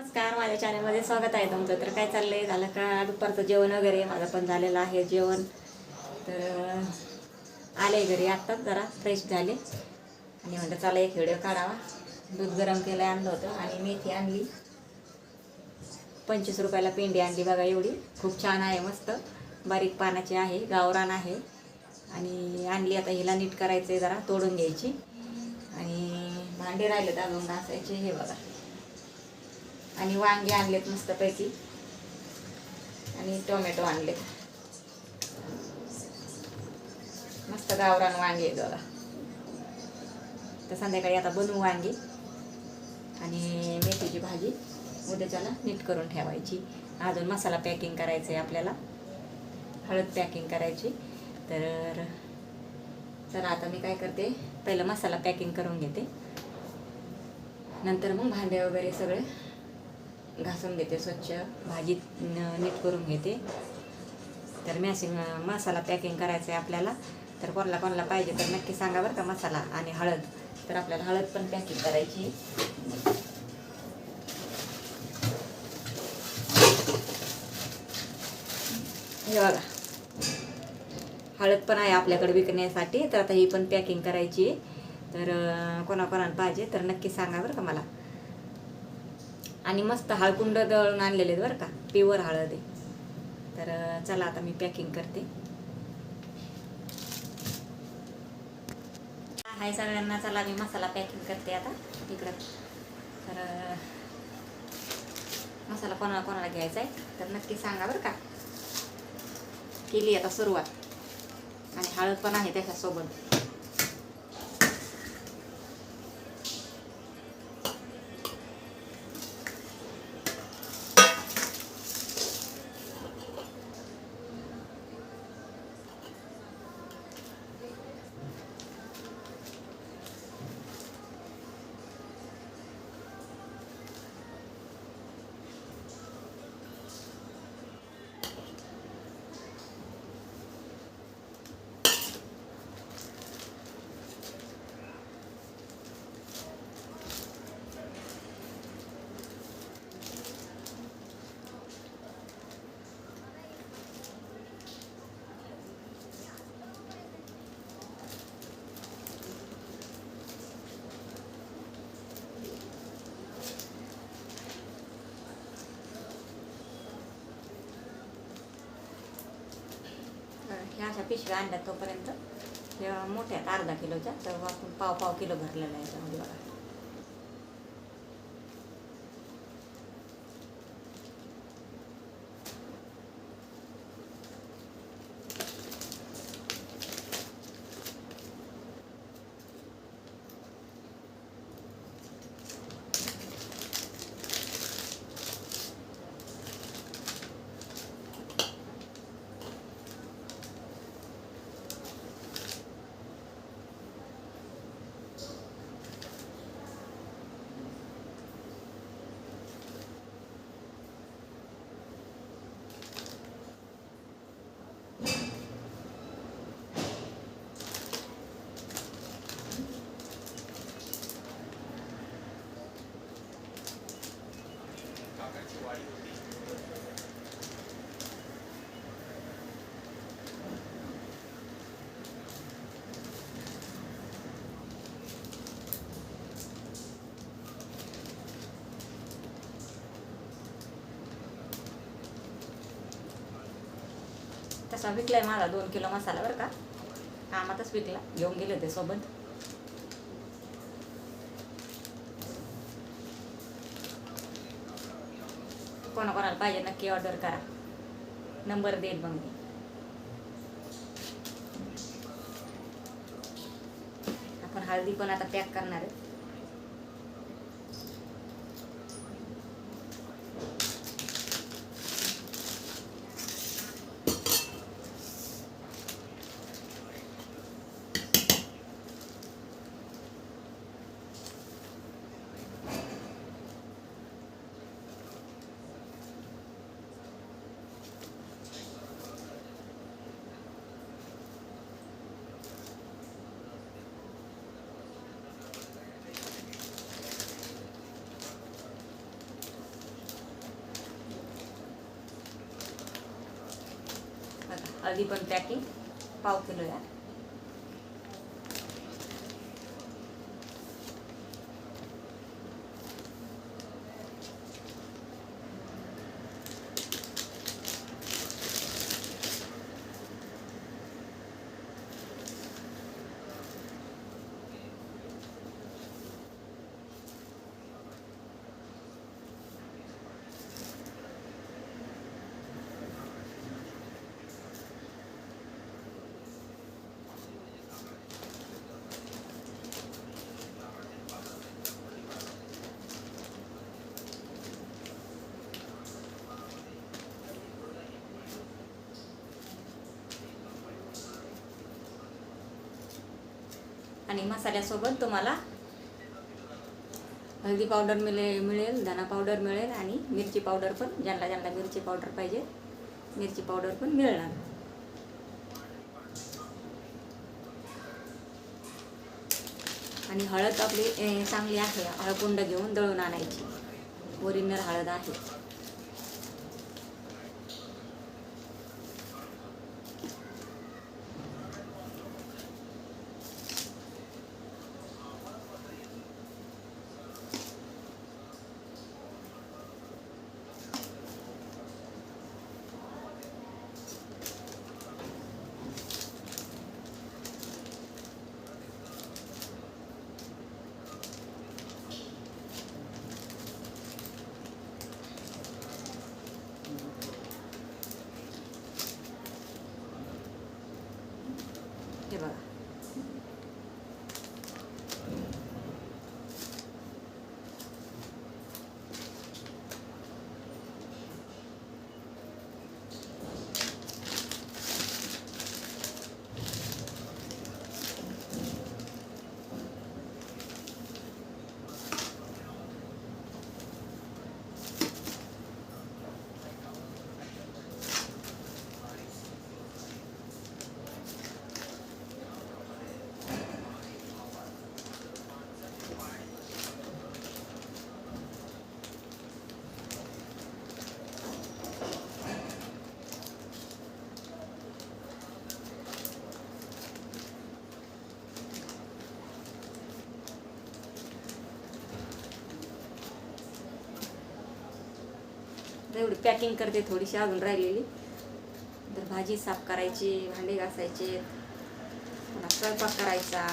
नमस्कार माझ्या चॅनलमध्ये स्वागत आहे तुमचं. तर काय चाललंय? झालं का दुपारचं जेवण वगैरे? माझं पण झालेलं आहे जेवण. तर आले घरी आत्ताच जरा फ्रेश झाले. आणि म्हणलं चला एक व्हिडिओ काढावा. दूध गरम केलं आणलं होतं. आणि मेथी आणली. पंचवीस रुपयाला पेंडी आणली बघा एवढी. खूप छान आहे मस्त. बारीक पानाची आहे गावरान आहे. आणि आणली आता हिला नीट करायचं आहे जरा तोडून घ्यायची. आणि भांडे राहिलेत अजून घासायचे हे बघा. आणि वांगे आणलेत मस्तपैकी. आणि टोमॅटो आणले मस्त गावरान वांगे आहेत बघा. तर संध्याकाळी आता बनवू वांगे. आणि मेथीची भाजी उद्याच्याला नीट करून ठेवायची. अजून मसाला पॅकिंग करायचं आहे आपल्याला. हळद पॅकिंग करायची. तर चला आता मी काय करते पहिलं मसाला पॅकिंग करून घेते. नंतर मग भांडे वगैरे सगळे घासून घेते स्वच्छ भाजी नीट करून घेते. तर मॅसिंग मसाला पॅकिंग करायचं आहे आपल्याला. तर कोणाला कोणाला पाहिजे तर नक्की सांगा बरं का मसाला आणि हळद. तर आपल्याला हळद पण पॅकिंग करायची. हे बघा. हळद पण आहे आपल्याकडे विकण्यासाठी तर आता ही पण पॅकिंग करायची आहे. तर कोणाकोणाला पाहिजे तर नक्की सांगा बरं का मला. आणि मस्त हळकुंड दळून आणलेले आहेत बरं का प्युअर हळद आहे. तर चला आता मी पॅकिंग करते. हाय सगळ्यांना चला मी मसाला पॅकिंग करते आता इकडं. तर मसाला कोणाला कोणाला घ्यायचा आहे तर नक्की सांगा बरं का. केली आता सुरुवात. आणि हळद पण आहे त्याच्यासोबत. ह्या अशा पिशव्या आणल्या तोपर्यंत. मोठ्या आहेत अर्धा किलोच्या. तर आपण पाव पाव किलो भरलेला आहे त्यामध्ये बघा. विकला विकलाय मला दोन किलो मसाला बरं का? कामातच विकला घेऊन गेले होते सोबत. कोणाकोणाला पाहिजे नक्की ऑर्डर करा. नंबर देईल मग मी. आपण हळदी पण आता पॅक करणार आहे. आधी पण पॅकिंग पाव किलो द्या आणि मसाल्यासोबत तुम्हाला हळदी पावडर मिळे मिळेल धना पावडर मिळेल आणि मिरची पावडर पण ज्यांना ज्यांना मिरची पावडर पाहिजे मिरची पावडर पण मिळणार. आणि हळद आपली चांगली आहे हळकुंड घेऊन दळून आणायची. ओरिजिनल हळद आहे. हे एवढी पॅकिंग करते थोडीशी अजून राहिलेली. तर भाजी साफ करायची भांडे घासायचे स्वयंपाक करायचा.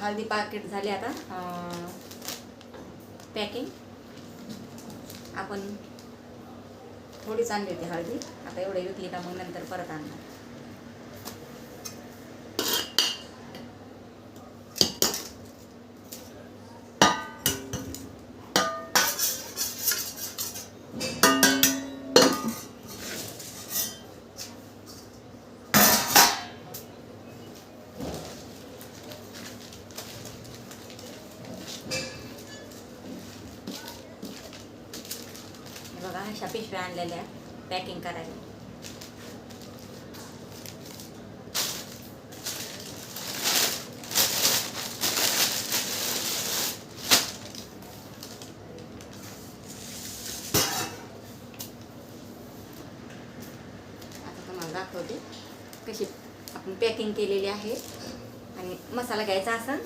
हळदी पाकिट झाले आता. पॅकिंग आपण थोडीच आणली होती हळदी. आता एवढे विकली का मग नंतर परत आणणार. बघा अशा पिशव्या आणलेल्या पॅकिंग करायला. आता दाखवते कशी आपण पॅकिंग केलेली आहे. आणि मसाला घ्यायचा असेल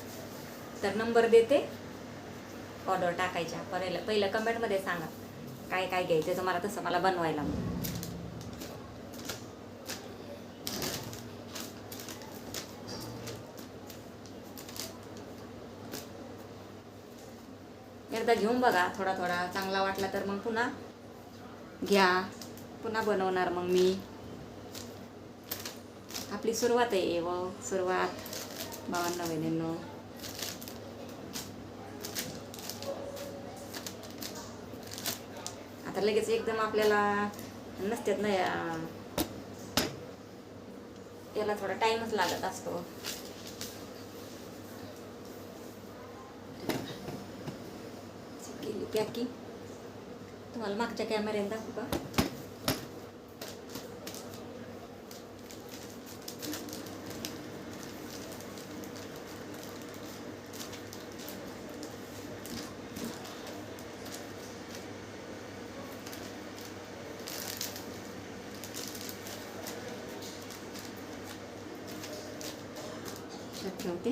तर नंबर देते. ऑर्डर टाकायच्या. पहिलं पहिलं कमेंटमध्ये सांगा. काय काय घ्यायचं तुम्हाला तसं मला बनवायला. एकदा घेऊन बघा थोडा थोडा चांगला वाटला तर मग पुन्हा घ्या. पुन्हा बनवणार मग मी. आपली सुरुवात आहे व सुरुवात. बावन्न बहिणींनो आता लगेच एकदम आपल्याला नसतात ना या- याला थोडा टाइमच लागत असतो. केली पॅकिंग तुम्हाला मागच्या कॅमेऱ्यात दाखवू का? त्यात ठेवते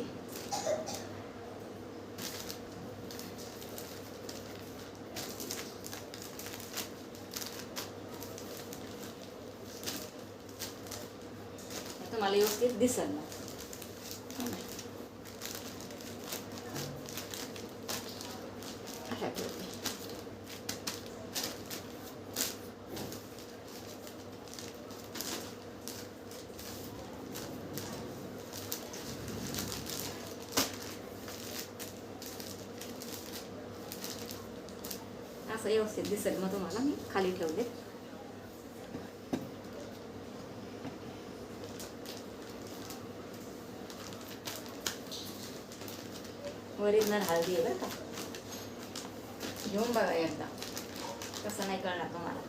तुम्हाला व्यवस्थित दिसल ना असं व्यवस्थित दिसेल मग तुम्हाला. मी खाली ठेवले. ओरिजिनल हळदी आहे बरं का? घेऊन बघा एकदा. कसं नाही कळणार तुम्हाला.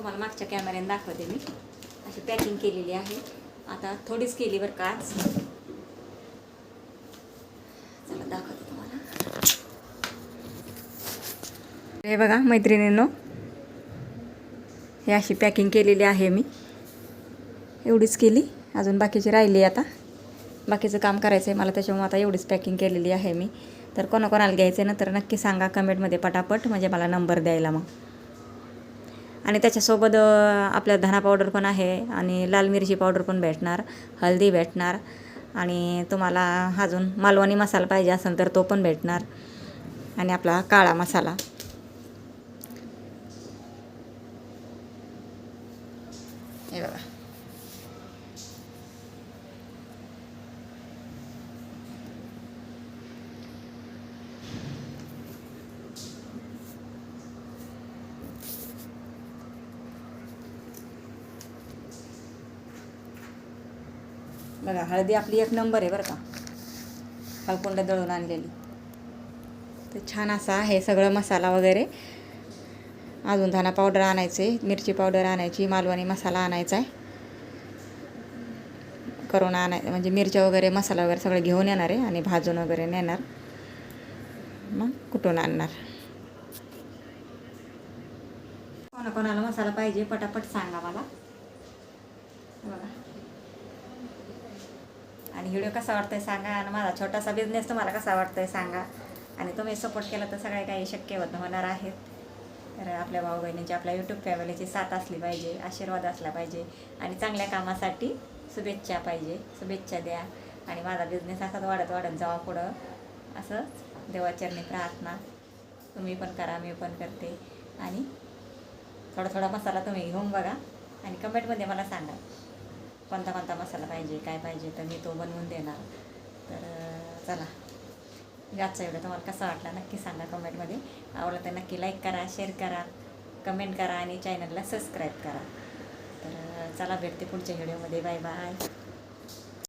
तुम्हाला मागच्या कॅमेऱ्याने दाखवते मी. अशी पॅकिंग केलेली आहे. आता थोडीच केली बरं का आज. चला दाखवते तुम्हाला. हे बघा मैत्रिणींनो. हे अशी पॅकिंग केलेली आहे मी. एवढीच केली. अजून बाकीची राहिली आता. बाकीचं काम करायचं आहे मला त्याच्यामुळे आता एवढीच पॅकिंग केलेली आहे मी. तर कोणाकोणाला घ्यायचं आहे ना तर नक्की सांगा. कमेंटमध्ये पटापट. म्हणजे मला नंबर द्यायला मग. आणि त्याच्यासोबत आपल्या धना पावडर पण आहे आणि लाल मिरची पावडर पण भेटणार हळदी भेटणार आणि तुम्हाला अजून मालवणी मसाला पाहिजे असेल तर तो पण भेटणार आणि आपला काळा मसाला. हे बघा. बघा हळदी आपली एक नंबर आहे बरं का. हळकुंड दळून आणलेली. तर छान असा आहे सगळं मसाला वगैरे. अजून धना पावडर आणायचे मिरची पावडर आणायची मालवणी मसाला आणायचा आहे. करून आणाय म्हणजे मिरच्या वगैरे मसाला वगैरे सगळं घेऊन येणार आहे आणि भाजून वगैरे नेणार. मग कुठून आणणार? कोणाकोणाला मसाला पाहिजे पटापट सांगा मला. बघा. आणि व्हिडिओ कसा वाटतोय सांगा. आणि माझा छोटासा बिझनेस तुम्हाला कसा वाटतोय सांगा. आणि तुम्ही सपोर्ट केला तर सगळे काही शक्य होत होणार आहेत तर आपल्या भाऊ बहिणींची आपल्या यूट्यूब फॅमिलीची साथ असली पाहिजे आशीर्वाद असला पाहिजे. आणि चांगल्या कामासाठी शुभेच्छा पाहिजे. शुभेच्छा द्या. आणि माझा बिझनेस असाच वाढत वाढत जावा पुढं. असंच देवाचरणी प्रार्थना. तुम्ही पण करा मी पण करते. आणि थोडा थोडा मसाला तुम्ही घेऊन बघा. आणि कमेंटमध्ये मला सांगा. कोणता कोणता मसाला पाहिजे काय पाहिजे तर मी तो बनवून देणार. तर चला. आजचा व्हिडिओ तुम्हाला कसा वाटला नक्की सांगा कमेंटमध्ये. आवडला तर नक्की लाईक करा शेअर करा कमेंट करा आणि चॅनलला सबस्क्राईब करा. तर चला भेटते पुढच्या व्हिडिओमध्ये बाय बाय